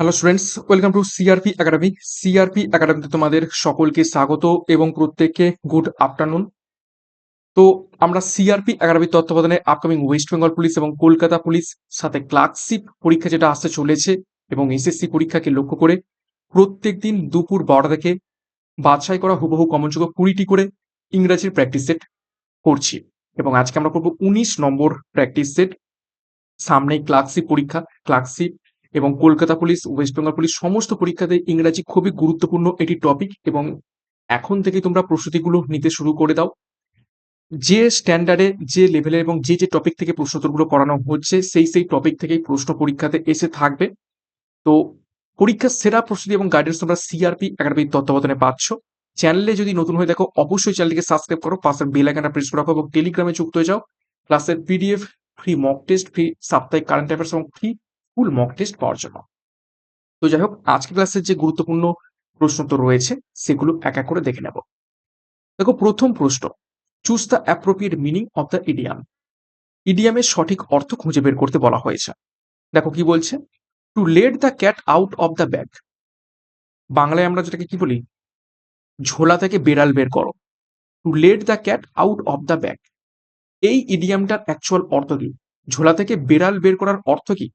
Hello students welcome to CRP academy CRP একাডেমিতে তোমাদের সকলকে স্বাগত এবং প্রত্যেককে গুড আফটারনুন তো আমরা সিআরপি একাডেমির তত্ত্বাবধানে আপকামিং ওয়েস্ট বেঙ্গল পুলিশ এবং কলকাতা পুলিশ সাথে ক্লার্কশিপ পরীক্ষা যেটা আসতে চলেছে এবং এসএসসি পরীক্ষাকে লক্ষ্য করে প্রত্যেক দিন দুপুর বারোটা থেকে বাছাই করা হুবহু কমনযোগ্য কুড়িটি করে ইংরাজির প্র্যাকটিস সেট করছি এবং আজকে আমরা করব উনিশ নম্বর প্র্যাকটিস সেট সামনেই ক্লার্কশিপ পরীক্ষা ক্লার্কশিপ এবং Kolkata police, West Bengal police সমস্ত পরীক্ষাতে ইংরাজি খুবই গুরুত্বপূর্ণ এটি টপিক এবং এখন থেকে তোমরা প্রস্তুতিগুলো নিতে শুরু করে দাও। যে স্ট্যান্ডার্ডে যে লেভেলে এবং যে যে টপিক থেকে প্রশ্নোত্তরগুলো করানো হচ্ছে, সেই সেই টপিক থেকেই প্রশ্ন পরীক্ষাতে এসে থাকবে। তো পরীক্ষার সেরা প্রস্তুতি এবং গাইডেন্স তোমরা সিআরপি একাডেমির তত্ত্বাবধানে পাচ্ছ। চ্যানেলে যদি নতুন হয়ে দেখো, অবশ্যই চ্যানেলটিকে সাবস্ক্রাইব করো, পাশের বেল আইকনটা প্রেস করে রাখো এবং টেলিগ্রামে যুক্ত হয়ে যাও। ক্লাসের PDF free mock test free সাপ্তাহিক কারেন্ট অ্যাফেয়ার্স এবং ফ্রি ফুল মক টেস্ট পাওয়ার জন্য। তো যাই হোক আজকে ক্লাসের যে গুরুত্বপূর্ণ প্রশ্ন তো রয়েছে, সেগুলো এক এক করে দেখে নেব। দেখো, প্রথম প্রশ্ন choose the appropriate meaning of the idiom ইডিয়ামের সঠিক অর্থ খুঁজে বের করতে বলা হয়েছে। দেখো কি বলছে to let the cat out of the bag বাংলায় আমরা যেটাকে কি বলি, ঝোলা থেকে বেড়াল বের করো। To let the cat out of the bag এই ইডিয়ামটার অ্যাকচুয়াল অর্থ কি? ঝোলা থেকে বেড়াল বের করার অর্থ কি?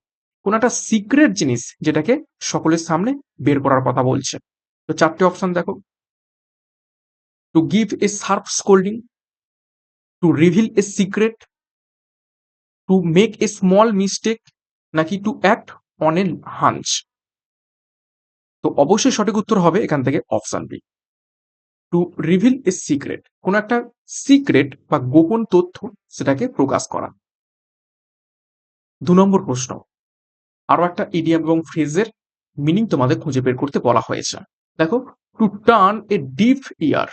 কোন একটা সিক্রেট জিনিস যেটাকে সকলের সামনে বের করার কথা বলছে। তো চারটে অপশন দেখো। To give a sharp scolding to reveal a secret to make a small mistake নাকি to act on a hunch তো অবশ্যই সঠিক উত্তর হবে এখান থেকে option B to reveal a secret কোন একটা সিক্রেট বা গোপন তথ্য সেটাকে প্রকাশ করা। দু নম্বর প্রশ্ন। আরও একটা ইডিয়াম এবং ফ্রেজের মিনিং তোমাদের খুঁজে বের করতে বলা হয়েছে। দেখো to turn a deaf ear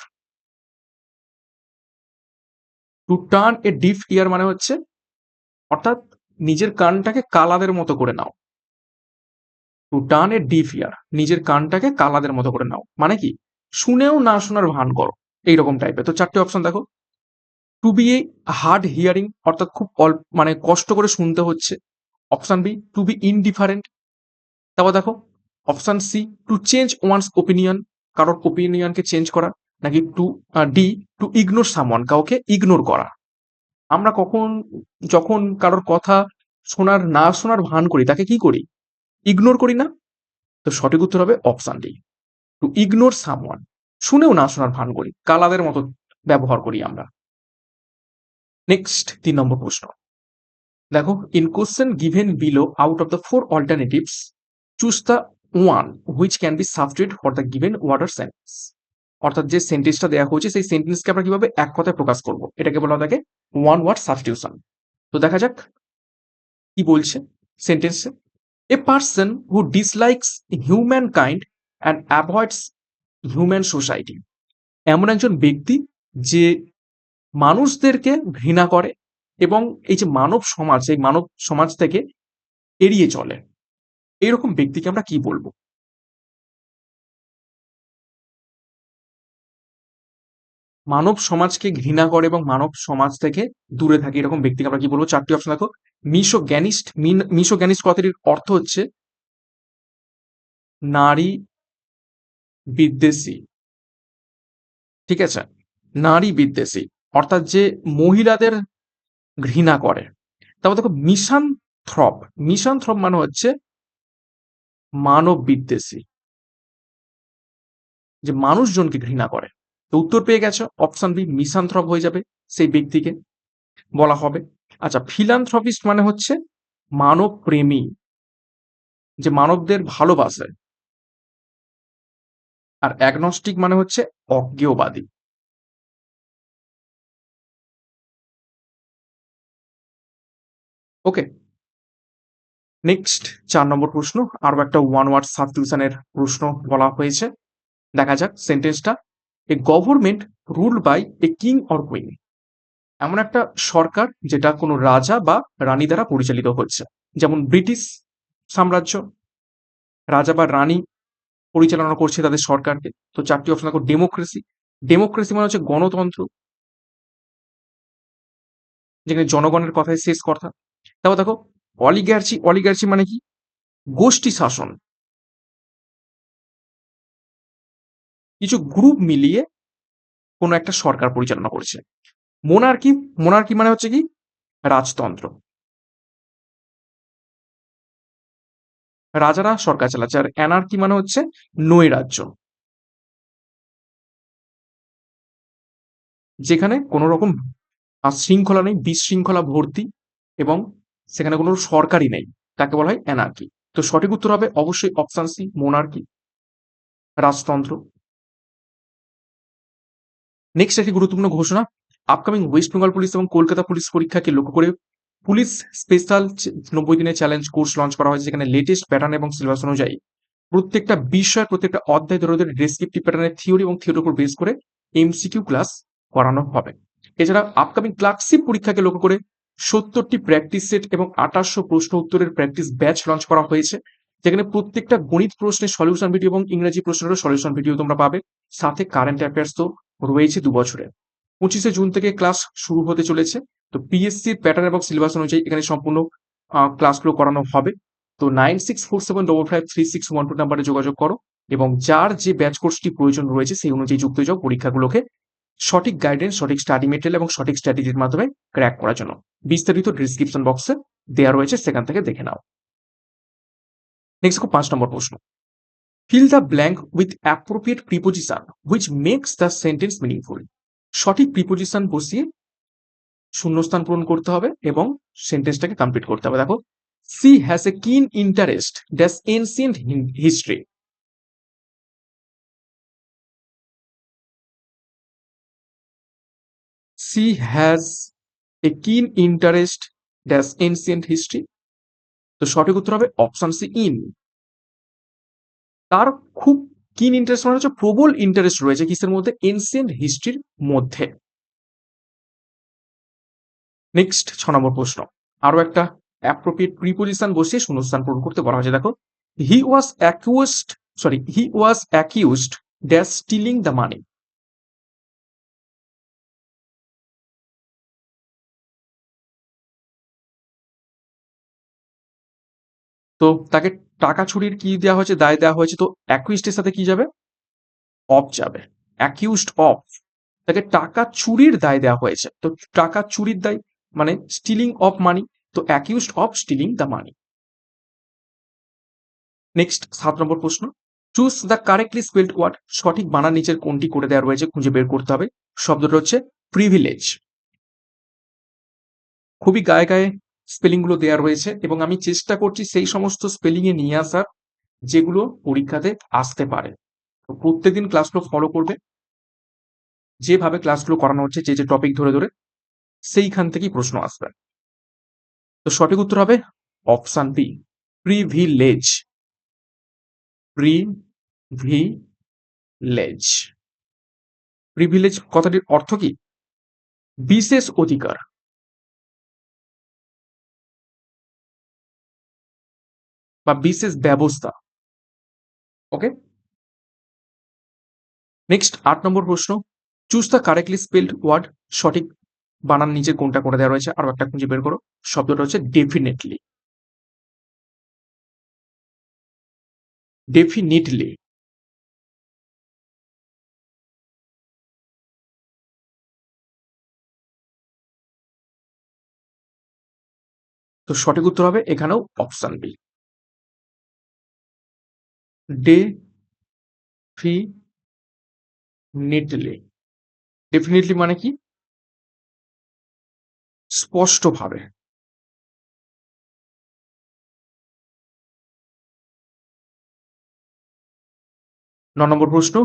to turn a deaf ear মানে হচ্ছে, অর্থাৎ নিজের কানটাকে কালাদের মতো করে নাও। To turn a deaf ear নিজের কানটাকে কালাদের মতো করে নাও। মানে কি? শুনেও না শোনার ভান করো। এইরকম টাইপের তো চারটে অপশন দেখো। To be a hard hearing অর্থাৎ খুব অল্প মানে কষ্ট করে শুনতে হচ্ছে। Option B to be indifferent তারপর দেখো option C to change one's opinion কারোর ওপিনিয়নকে চেঞ্জ করা, নাকি to D to ignore someone কাউকে ইগনোর করা। আমরা কখন, যখন কারোর কথা শোনার, না শোনার ভান করি, তাকে কি করি? ইগনোর করি না। তো সঠিক উত্তর হবে option D to ignore someone শুনেও না শোনার ভান করি, কালাদের মতো ব্যবহার করি আমরা। নেক্সট তিন নম্বর প্রশ্ন। দেখো in question given below out of the four alternatives choose the one which can be substitute for the given word or sentence অর্থাৎ যে সেন্টেন্সটা দেওয়া হয়েছে, সেই সেন্টেন্সকে আমরা কীভাবে এক কথায় প্রকাশ করব? এটাকে বলা থাকে ওয়ান ওয়ার্ড সাবস্টিউশন তো দেখা যাক কি বলছে সেন্টেন্সে a. Person who dislikes human kind and avoids human society এমন একজন ব্যক্তি যে মানুষদেরকে ঘৃণা করে এবং এই যে মানব সমাজ, এই মানব সমাজ থেকে এড়িয়ে চলে। এইরকম ব্যক্তিকে আমরা কি বলব? মানব সমাজকে ঘৃণা করে এবং মানব সমাজ থেকে দূরে থাকে, এরকম ব্যক্তিকে আমরা কি বলব? চারটি অপশন দেখো। মিশো জ্ঞানিস্ট মিশো জ্ঞানিস্ট কথাটির অর্থ হচ্ছে নারী বিদ্বেষী। ঠিক আছে? নারী বিদ্বেষী। অর্থাৎ যে মহিলাদের ঘৃণা করে। তারপর দেখো মিশন থ্রপ মিশন থ্রপ মানে হচ্ছে মানব বিদ্বেষী যে মানুষজনকে ঘৃণা করে। তো উত্তর পেয়ে গেছো অপশন বি মিশান্থ্রপ হয়ে যাবে সেই ব্যক্তিকে বলা হবে। আচ্ছা ফিলান্থ্রপিস্ট মানে হচ্ছে মানব প্রেমী যে মানবদের ভালোবাসে। আর অ্যাগনস্টিক মানে হচ্ছে অজ্ঞেয়বাদী ওকে নেক্সট চার নম্বর প্রশ্ন আরও একটা ওয়ান ওয়ার্ড সাবস্টিউশনের প্রশ্ন বলা হয়েছে। দেখা যাক সেন্টেন্সটা a government rule by a king or queen এমন একটা সরকার যেটা কোনো রাজা বা রানী দ্বারা পরিচালিত হচ্ছে। যেমন ব্রিটিশ সাম্রাজ্য। রাজা বা রানী পরিচালনা করছে তাদের সরকারকে। তো চারটি অপশন দেখো ডেমোক্রেসি ডেমোক্রেসি মানে হচ্ছে গণতন্ত্র। যেখানে জনগণের কথায় শেষ কথা। তারপর দেখো অলিগার্সি অলিগার্সি মানে কি? গোষ্ঠী শাসন। কিছু গ্রুপ মিলিয়ে কোনো একটা সরকার পরিচালনা করছে। মোনার্কি মোনার্কি মানে হচ্ছে কি? রাজতন্ত্র। রাজারা সরকার চালাচ্ছে। আর অ্যানার্কি মানে হচ্ছে নৈরাজ্য। যেখানে কোনো রকম শৃঙ্খলা নেই, বিশৃঙ্খলা ভর্তি এবং সেখানে কোনো সরকারই নেই। তাকে বলা হয় অ্যানার্কি তো সঠিক উত্তর হবে অবশ্যই অপশন সি মোনার্কি রাজতন্ত্র। নেক্সট একটি গুরুত্বপূর্ণ ঘোষণা। আপকামিং ওয়েস্ট বেঙ্গল পুলিশ এবং কলকাতা পুলিশ পরীক্ষাকে লক্ষ্য করে পুলিশ স্পেশাল নব্বই দিনের চ্যালেঞ্জ কোর্স লঞ্চ করা হয়েছে, যেখানে লেটেস্ট প্যাটার্ন এবং সিলেবাস অনুযায়ী প্রত্যেকটা বিষয়, প্রত্যেকটা অধ্যায় ধরে ধরে ডেসক্রিপটিভ প্যাটার্নের থিওরি এবং থিওরির উপর বেস করে এমসিকিউ ক্লাস করানো হবে। এছাড়া আপকামিং ক্লার্কশিপ পরীক্ষাকে লক্ষ্য করে সত্তরটি প্র্যাকটিস সেট এবং আঠাশশো প্রশ্ন উত্তরের প্র্যাকটিস ব্যাচ লঞ্চ করা হয়েছে, যেখানে প্রত্যেকটা গণিত প্রশ্নের সলিউশন ভিডিও এবং ইংরেজি প্রশ্নেরও সলিউশন ভিডিও তোমরা পাবে। সাথে কারেন্ট অ্যাফেয়ার্স তো রয়েছে দু বছরে। পঁচিশে জুন থেকে ক্লাস শুরু হতে চলেছে। তো পিএসসির প্যাটার্ন এবং সিলেবাস অনুযায়ী এখানে সম্পূর্ণ ক্লাসগুলো করানো হবে। তো nine six four seven double five three six one two নাম্বারে যোগাযোগ করো এবং যার যে ব্যাচ কোর্সটি প্রয়োজন রয়েছে, সেই অনুযায়ী যুক্ত যাও পরীক্ষাগুলোকে। সঠিক গাইডেন্স সঠিক স্টাডি মেটেরিয়াল এবং সঠিক স্ট্র্যাটেজির মাধ্যমে ক্র্যাক করার জন্য। বিস্তারিত ডিসক্রিপশন বক্সে দেওয়া রয়েছে, সেখান থেকে দেখে নাও। নেক্সট পাঁচ নম্বর প্রশ্ন। Fill the blank with appropriate preposition which makes the sentence meaningful সঠিক প্রিপোজিশন বসিয়ে শূন্যস্থান পূরণ করতে হবে এবং সেন্টেন্সটাকে কমপ্লিট করতে হবে। দেখো she has a keen interest dash ancient history she has a keen interest dash ancient history তো সঠিক উত্তর হবে অপশন সি ইন তার খুব কিন ইন্টারেস্ট মানে হচ্ছে প্রবল ইন্টারেস্ট রয়েছে কিসের মধ্যে? এনসিয়েন্ট হিস্ট্রির মধ্যে। নেক্সট ছ নম্বর প্রশ্ন। আরও একটা অ্যাপ্রোপ্রিয়েট প্রিপোজিশন বসিয়ে শূন্যস্থান পূরণ করতে বলা হয়েছে। দেখো he was accused sorry he was accused dash stealing the money তো তাকে টাকা চুরির কি দেওয়া হয়েছে, দায় দেওয়া হয়েছে, তো অ্যাকুইস্টের সাথে কি যাবে? অফ যাবে। অ্যাকিউজড অফ তাকে টাকা চুরির দায় দেওয়া হয়েছে। তো টাকা চুরির দায় মানে স্টিলিং অফ মানি তো accused of stealing the money next সাত নম্বর প্রশ্ন। Choose the correctly spelled word সঠিক বানান নিচের কোনটি করে দেওয়া রয়েছে, খুঁজে বের করতে হবে। শব্দটা হচ্ছে প্রিভিলেজ খুবই গায়ে গায়ে স্পেলিংগুলো দেওয়া রয়েছে এবং আমি চেষ্টা করছি সেই সমস্ত স্পেলিংয়ে নিয়ে আসার যেগুলো পরীক্ষাতে আসতে পারে। তো প্রত্যেকদিন ক্লাসগুলো ফলো করবে। যেভাবে ক্লাসগুলো করানো হচ্ছে, যে যে টপিক ধরে ধরে, সেইখান থেকেই প্রশ্ন আসবে। তো সঠিক উত্তর হবে option B privilege privilege privilege কথাটির অর্থ কি? বিশেষ অধিকার। বা বিশেষ ব্যবস্থা। ওকে নেক্সট আট নম্বর প্রশ্ন। Choose the correctly spelled word সঠিক বানান নিচে কোনটা করে দেওয়া রয়েছে আরও একটা খুঁজে বের করো। শব্দটা হচ্ছে ডেফিনেটলি ডেফিনিটলি তো সঠিক উত্তর হবে এখানেও অপশন বি ডেফিনিটলি ডেফিনিটলি মানে কি? স্পষ্টভাবে। ন নম্বর প্রশ্ন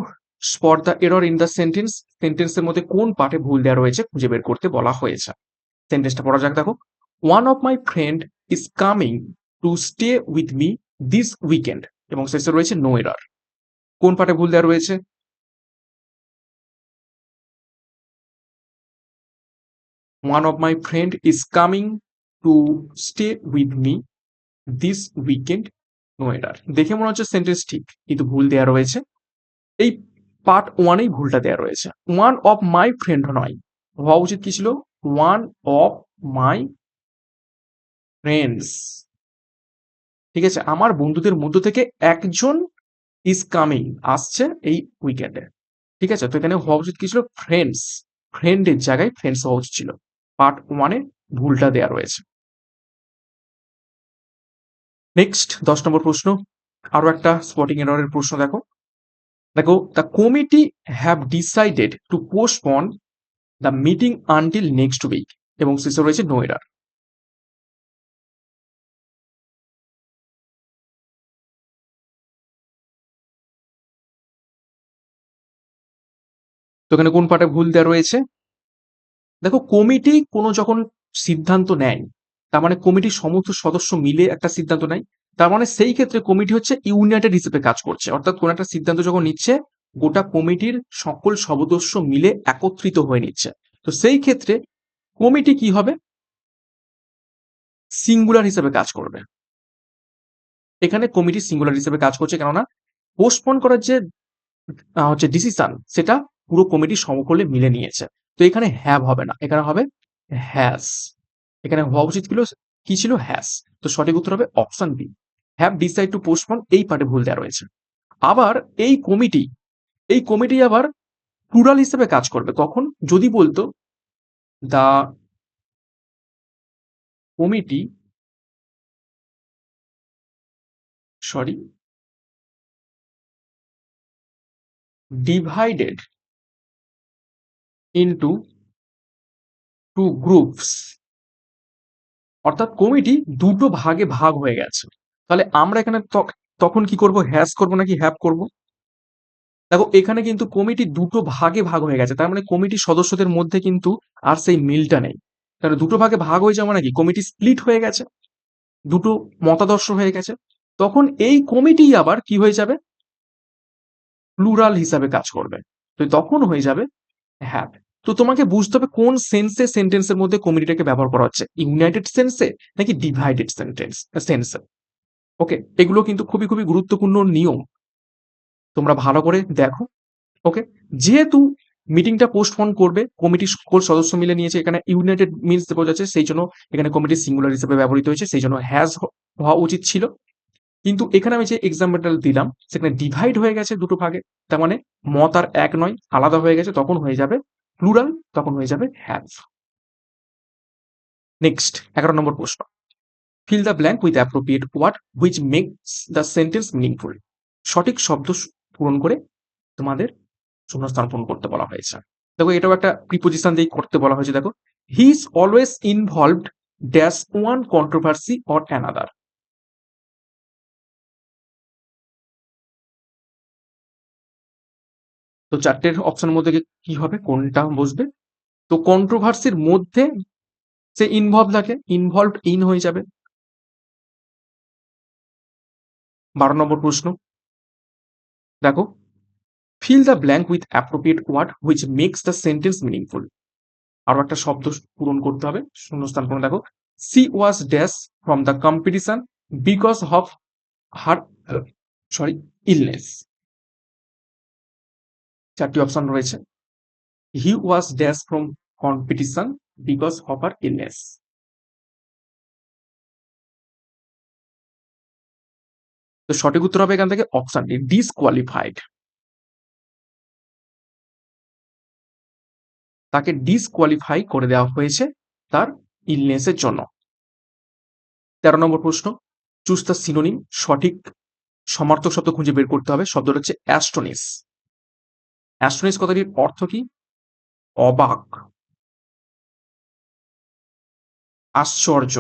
spot the error in the sentence, সেন্টেন্সের মধ্যে কোন পার্টে ভুল দেওয়া রয়েছে খুঁজে বের করতে বলা হয়েছে? সেন্টেন্সটা পড়া যাক, দেখো। One of my friend is coming to stay with me this weekend এবং শেষে রয়েছে নো এরর কোন পার্টে ভুল দেওয়া রয়েছে? One of my friend is coming to stay with me this weekend no error দেখে মনে হচ্ছে সেন্টেন্স ঠিক, কিন্তু ভুল দেওয়া রয়েছে। এই পার্ট ওয়ানেই ভুলটা দেওয়া রয়েছে। ওয়ান অফ মাই ফ্রেন্ড নয়। হওয়া উচিত কি ছিল? ওয়ান অফ মাই ফ্রেন্ডস ঠিক আছে? আমার বন্ধুদের মধ্য থেকে একজন ইজ কামিং আসছে এই উইকেন্ডে ঠিক আছে? তো এখানে হওয়া উচিত কি ছিল? ফ্রেন্ডস ফ্রেন্ডের জায়গায় ফ্রেন্ডস হওয়া উচিত ছিল। পার্ট ওয়ানে ভুলটা দেওয়া রয়েছে। নেক্সট দশ নম্বর প্রশ্ন। আরও একটা স্পটিং এররের প্রশ্ন দেখো। দেখো the committee have decided to postpone the meeting until next week এবং শেষে রয়েছে নো এরার তো এখানে কোন পার্টে ভুল দেওয়া রয়েছে? দেখো, কমিটি কোনো যখন সিদ্ধান্ত নেয়, তার মানে কমিটির সমস্ত সদস্য মিলে একটা সিদ্ধান্ত নেয়, তার মানে সেই ক্ষেত্রে কমিটি হচ্ছে ইউনাইটেড হিসেবে কাজ করছে। অর্থাৎ কোন একটা সিদ্ধান্ত যখন নিচ্ছে, গোটা কমিটির সকল সদস্য মিলে একত্রিত হয়ে নিচ্ছে। তো সেই ক্ষেত্রে কমিটি কি হবে? সিঙ্গুলার হিসেবে কাজ করবে। এখানে কমিটি সিঙ্গুলার হিসেবে কাজ করছে কেননা, পোস্টপন করার যে হচ্ছে ডিসিশন, সেটা পুরো কমিটি সমকলে মিলে নিয়েছে। তো এখানে হ্যাভ হবে না, এখানে হবে হ্যাজ এখানে হওয়া উচিত ছিল কি ছিল? হ্যাজ তো সঠিক উত্তর হবে option B have decide to postpone এই পার্টে ভুল দেওয়া রয়েছে। আবার এই কমিটি এই কমিটি আবার প্লুরাল হিসেবে কাজ করবে। কখন যদি বলতো the committee sorry divided into two groups. অর্থাৎ কমিটি দুটো ভাগে ভাগ হয়ে গেছে। তাহলে আমরা এখানে তখন কি করব? হ্যাজ করব নাকি হ্যাভ করব? দেখো, এখানে কিন্তু কমিটি দুটো ভাগে ভাগ হয়ে গেছে। তার মানে কমিটির সদস্যদের মধ্যে কিন্তু আর সেই মিলটা নেই। তাহলে দুটো ভাগে ভাগ হয়ে যাওয়া নাকি কমিটি স্প্লিট হয়ে গেছে। দুটো মতাদর্শ হয়ে গেছে। তখন এই কমিটি আবার কি হয়ে যাবে? প্লুরাল হিসাবে কাজ করবে। তো তখন হয়ে যাবে হ্যাভ তো তোমাকে বুঝতে হবে কোন সেন্সে সেন্টেন্সের মধ্যে কমিটিটাকে ব্যবহার করা হচ্ছে। ইউনাইটেড সেন্সে নাকি ডিভাইডেড সেন্টেন্স সেন্সে ওকে এগুলো কিন্তু খুবই খুবই গুরুত্বপূর্ণ নিয়ম। তোমরা ভালো করে দেখো। ওকে যেহেতু মিটিংটা পোস্টপোন করবে কমিটির সকল সদস্য মিলে নিয়েছে, এখানে ইউনাইটেড মিনস বোঝাচ্ছে সেই জন্য এখানে কমিটি সিঙ্গুলার হিসেবে ব্যবহৃত হয়েছে, সেই জন্য হ্যাজ হওয়া উচিত ছিল। কিন্তু এখানে আমি যে এক্সাম্পলটা দিলাম, সেখানে ডিভাইড হয়ে গেছে দুটো ভাগে। তার মানে মত আর এক নয়, আলাদা হয়ে গেছে, তখন হয়ে যাবে প্লুরাল তখন হয়ে যাবে হ্যাভ নেক্সট এগারো নম্বর প্রশ্ন। Fill the blank with appropriate word which makes the sentence meaningful সঠিক শব্দ পূরণ করে তোমাদের শূন্যস্থান পূরণ করতে বলা হয়েছে। দেখো, এটাও একটা প্রিপোজিশন দিয়ে করতে বলা হয়েছে। দেখো he is always involved dash one controversy or another তো চারটের অপশনের মধ্যে কি- হবে? কোনটা বসবে? তো কন্ট্রোভার্সির মধ্যে সে ইনভলভ থাকে ইনভলভ ইন হয়ে যাবে। বারো নম্বর প্রশ্ন। দেখো fill the blank with appropriate word which makes the sentence meaningful আরও একটা শব্দ পূরণ করতে হবে, শূন্যস্থান পূরণ। দেখো she was dash from the competition because of her sorry illness চারটি অপশন রয়েছে। He was dash from competition because of her illness তো সঠিক উত্তর হবে এখান থেকে অপশন ডি ডিসকোয়ালিফাইড তাকে ডিসকোয়ালিফাই করে দেওয়া হয়েছে তার ইলনেসের জন্য। তেরো নম্বর প্রশ্ন দ্য সিনোনিম সঠিক সমার্থক শব্দ খুঁজে বের করতে হবে। শব্দটা হচ্ছে অ্যাস্টনিস। অ্যাস্টনিস কথাটির অর্থ কি? অবাক। আশ্চর্য।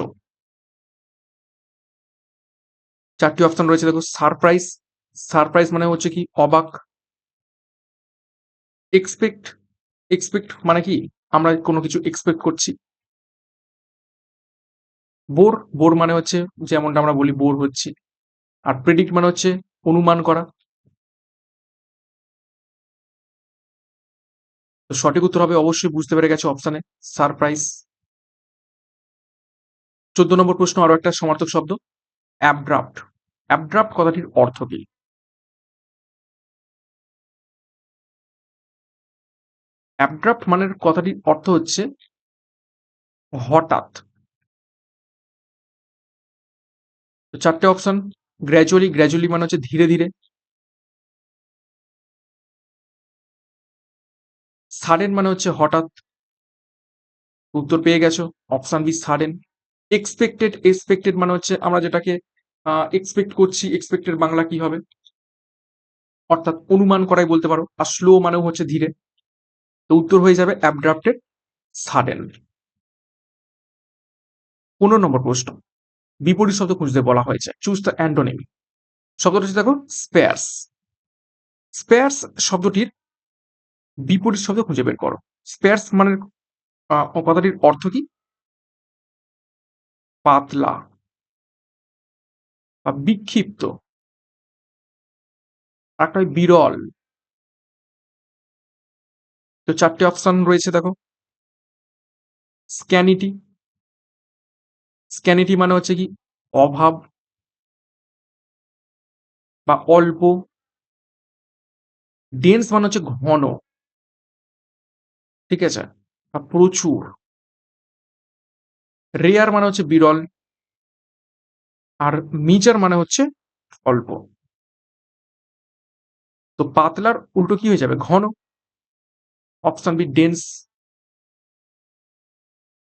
চারটি অপশন রয়েছে, দেখো সারপ্রাইজ সারপ্রাইজ মানে হচ্ছে কি, অবাক। এক্সপেক্ট এক্সপেক্ট মানে কি, আমরা কোনো কিছু এক্সপেক্ট করছি। বোর বোর মানে হচ্ছে, যেমনটা আমরা বলি, বোর হচ্ছে। আর প্রেডিক্ট মানে হচ্ছে, অনুমান করা। তো সঠিক উত্তর হবে অবশ্যই বুঝতে পেরে গেছে অপশানে সারপ্রাইজ চোদ্দ নম্বর প্রশ্ন, আরও একটা সমার্থক শব্দ। অ্যাবড্রাফট অ্যাবড্রাফট কথাটির অর্থ কি? অ্যাবড্রাফট মানের কথাটির অর্থ হচ্ছে হঠাৎ। চারটে অপশন গ্র্যাজুয়ালি গ্র্যাজুয়ালি মানে হচ্ছে ধীরে ধীরে। সাডেন মানে হচ্ছে হঠাৎ উত্তর পেয়ে গেছো option B sudden expected expected মানে হচ্ছে আমরা যেটাকে এক্সপেক্ট করছি এক্সপেক্টেড বাংলা কি হবে? অর্থাৎ অনুমান করাই বলতে পারো, আর স্লো মানেও হচ্ছে ধীরে। তো উত্তর হয়ে যাবে অ্যাবড্রাফটেড সাডেন পনেরো নম্বর প্রশ্ন। বিপরীত শব্দ খুঁজতে বলা হয়েছে। চুজ দ্য অ্যান্টোনিমি শব্দটা দেখো স্পেয়ার্স স্পেয়ার্স শব্দটির বিপরীত শব্দ খুঁজে বের করো। স্পেয়ার্স মানে কথাটির অর্থ কি? পাতলা বা বিক্ষিপ্ত। একটা বিরল। তো চারটে অপশন রয়েছে দেখো। স্ক্যানিটি স্ক্যানিটি মানে হচ্ছে কি? অভাব বা অল্প। ডেন্স মানে হচ্ছে ঘন। ঠিক আছে? প্রচুর। রেয়ার মানে হচ্ছে বিরল, আর মিজার মানে হচ্ছে অল্প। তো পাতলার উল্টো কি হয়ে যাবে? ঘন। অপশন বি ডেন্স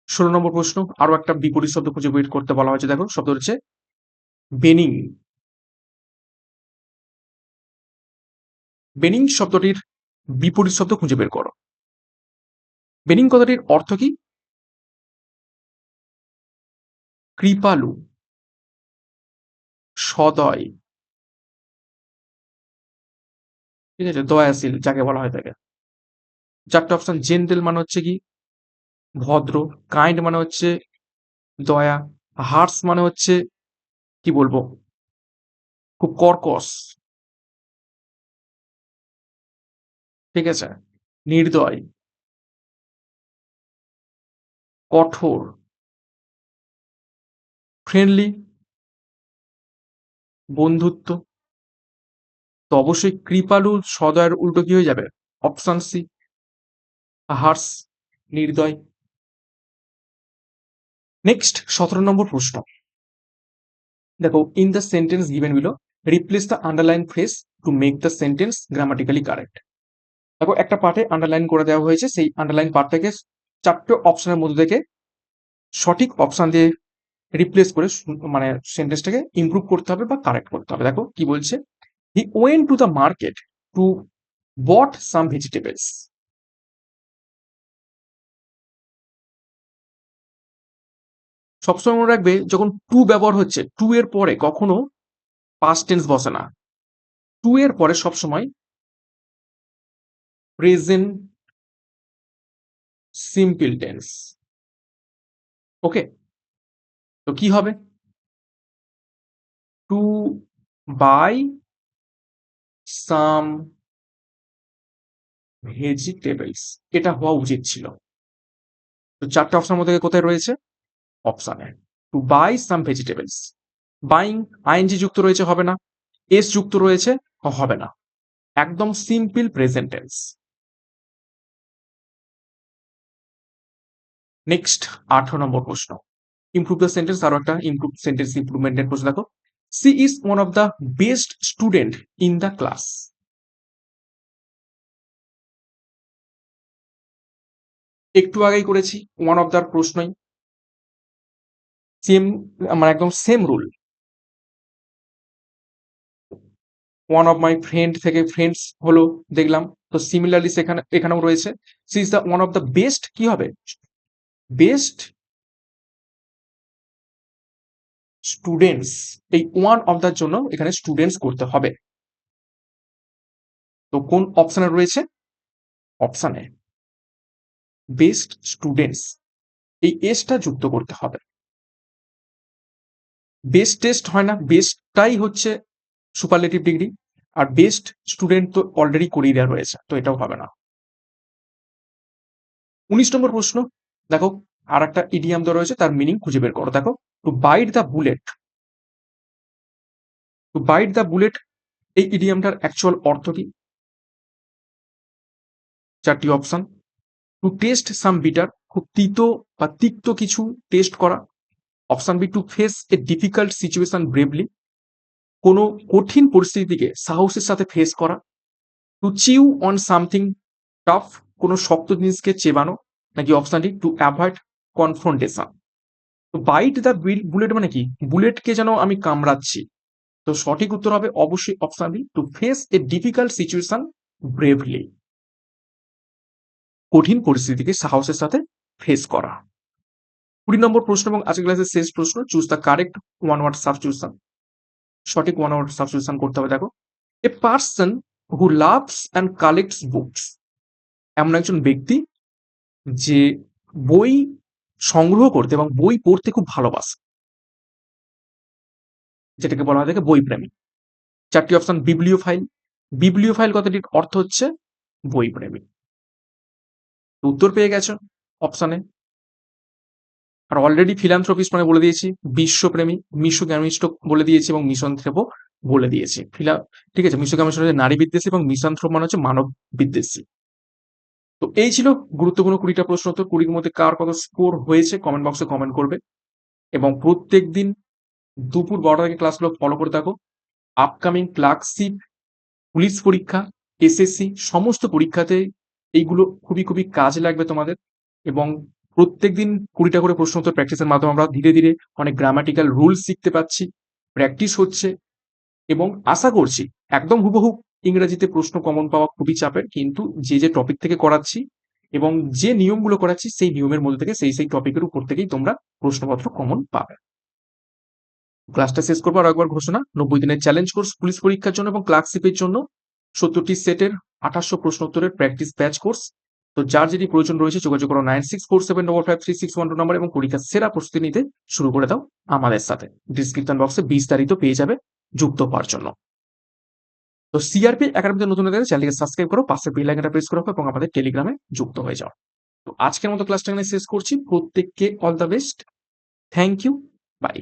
ষোলো নম্বর প্রশ্ন, আরও একটা বিপরীত শব্দ খুঁজে বের করতে বলা হয়েছে, দেখো, শব্দ হচ্ছে বেনিং। বেনিং শব্দটির বিপরীত শব্দ খুঁজে বের করো। বেনিং কথাটির অর্থ কি? কৃপালু। সদয়। ঠিক আছে, দয়াশীল, যাকে বলা হয় থাকে চারটে অপশন জেন্টেল মানে হচ্ছে কি? ভদ্র কাইন্ড মানে হচ্ছে দয়া হার্স মানে হচ্ছে, কি বলব? খুব কর্কশ। ঠিক আছে, নির্দয়। কঠোর। ফ্রেন্ডলি বন্ধুত্ব। তো অবশ্যই কৃপালু সদয়ের উল্টো কি হয়ে যাবে? অপশন সি হার্স নির্দয়। নেক্সট সতেরো নম্বর প্রশ্ন। দেখো in the sentence given below replace the underline phrase to make the sentence grammatically correct দেখো, একটা পার্টে আন্ডারলাইন করে দেওয়া হয়েছে, সেই আন্ডারলাইন পার্ট থেকে চারটে অপশনের মধ্যে থেকে সঠিক অপশান দিয়ে রিপ্লেস করে মানে সেন্টেন্সটাকে ইমপ্রুভ করতে হবে বা কারেক্ট করতে হবে। দেখো কি বলছে? He went to the market to bought some vegetables সবসময় মনে রাখবে, যখন টু ব্যবহার হচ্ছে টু এর পরে কখনো পাস্ট টেন্স বসে না। টু এর পরে সবসময় প্রেজেন্ট সিম্পল টেন্স ওকে তো কি হবে? টু বাই সাম ভেজিটেবলস এটা হওয়া উচিত ছিল। তো চারটে অপশনের মধ্যে কোথায় রয়েছে? অপশানে to buy some vegetables buying ING যুক্ত রয়েছে হবে না। এস যুক্ত রয়েছে, হবে না। একদম সিম্পল প্রেজেন্ট নেক্সট আঠারো নম্বর প্রশ্ন। ইমপ্রুভ দ্য সেন্টেন্স আরও একটা ইমপ্রুভ সেন্টেন্স ইমপ্রুভমেন্টের প্রশ্ন দেখো। She is one of the best student in the class একটু আগেই করেছি ওয়ান অফ দ্য প্রশ্নই। সেম আমার একদম same rule one of my friend থেকে ফ্রেন্ডস হলো, দেখলাম। তো সিমিলারলি সেখানে, এখানেও রয়েছে। She is the one of the best কি হবে? বেস্ট স্টুডেন্টস এই ওয়ান অফ দ্যার জন্য এখানে স্টুডেন্টস করতে হবে। তো কোন অপশানে রয়েছে? অপশানে বেস্ট স্টুডেন্টস এই এসটা যুক্ত করতে হবে। বেস্ট টেস্ট হয় না বেস্টটাই হচ্ছে সুপারলেটিভ ডিগ্রি আর বেস্ট স্টুডেন্ট তো অলরেডি করিয়ে দেওয়া রয়েছে, তো এটাও হবে না। উনিশ নম্বর প্রশ্ন দেখো আর একটা ইডিয়াম দেওয়া রয়েছে, তার মিনিং খুঁজে বের করো। দেখো to bite the bullet to bite the bullet এই ইডিয়ামটার অ্যাকচুয়াল অর্থ কি? চারটি option to taste some bitter খুব তিতো বা তিক্ত কিছু টেস্ট করা। Option B to face a difficult situation bravely কোনো কঠিন পরিস্থিতিকে সাহসের সাথে ফেস করা। To chew on something tough কোনো শক্ত জিনিসকে চেবানো। নাকি option D to avoid confrontation তো বাইট দ্য বিল বুলেট মানে কি? বুলেটকে যেন আমি কামড়াচ্ছি। তো সঠিক উত্তর হবে অবশ্যই option B to face a difficult situation bravely কঠিন পরিস্থিতিকে সাহসের সাথে ফেস করা। কুড়ি নম্বর প্রশ্ন এবং আজকের ক্লাসের শেষ প্রশ্ন choose the correct one word substitution সঠিক ওয়ান ওয়ার্ড সাবস্টিটিউশন করতে হবে, দেখো। A person who loves and collects books এমন একজন ব্যক্তি যে বই সংগ্রহ করতে এবং বই পড়তে খুব ভালোবাসে। যেটাকে বলা হয় থাকে বই প্রেমী। চারটি option, bibliophile. Bibliophile কথাটির অর্থ হচ্ছে বই প্রেমী। উত্তর পেয়ে গেছো অপশানে আর অলরেডি ফিলান্থ্রপিস্ট মানে বলে দিয়েছি, বিশ্বপ্রেমী, মিশু গ্যামিস্ট বলে দিয়েছি এবং মিশন থ্রেপও বলে দিয়েছি। ফিলা ঠিক আছে, মিশু গ্যামিস্ট হচ্ছে নারী বিদ্বেষী এবং মিশন মানে হচ্ছে মানব বিদ্বেষী। তো এই ছিল গুরুত্বপূর্ণ কুড়িটা প্রশ্ন তো কুড়ির মধ্যে কার কত স্কোর হয়েছে কমেন্ট বক্সে কমেন্ট করবে। এবং প্রত্যেক দিন দুপুর বারোটা থেকে ক্লাসগুলো ফলো করে থাকো আপকামিং ক্লার্কশিপ পুলিশ পরীক্ষা এসএসসি সমস্ত পরীক্ষাতে এইগুলো খুবই খুবই কাজে লাগবে তোমাদের। এবং প্রত্যেক দিন কুড়িটা করে প্রশ্ন উত্তর প্র্যাকটিসের মাধ্যমে আমরা ধীরে ধীরে অনেক গ্রামাটিক্যাল রুলস শিখতে পাচ্ছি প্র্যাকটিস হচ্ছে। এবং আশা করছি, একদম হুবহু ইংরেজিতে প্রশ্ন কমন পাওয়া খুবই চাপের, কিন্তু যে যে টপিক থেকে করাচ্ছি এবং যে নিয়মগুলো করাচ্ছি, সেই নিয়মের মধ্যে থেকে সেই সেই টপিকের উপর থেকেই তোমরা প্রশ্নপত্র কমন পাবে। ক্লাসটা শেষ করব আর একবার ঘোষণা। নব্বই দিনের চ্যালেঞ্জ কোর্স পুলিশ পরীক্ষার জন্য এবং ক্লার্কশিপের জন্য সত্তরটি সেটের আঠাশশো প্রশ্ন উত্তরের প্র্যাকটিস ব্যাচ কোর্স তো যার যেটি প্রয়োজন রয়েছে, যোগাযোগ করো nine six four seven double five three six one two number এবং পরীক্ষার সেরা প্রস্তুতি নিতে শুরু করে দাও আমাদের সাথে। ডিসক্রিপশন বক্সে বিস্তারিত পেয়ে যাবে যুক্ত হওয়ার জন্য। তো সিআরপি একাডেমিতে নতুন হয়ে চ্যানেলকে সাবস্ক্রাইব করো, পাশে বেল আইকনটা প্রেস করো এবং আমাদের টেলিগ্রামে যুক্ত হয়ে যাও। তো আজকের মতো ক্লাসটা এখানে শেষ করছি। প্রত্যেককে all the best thank you bye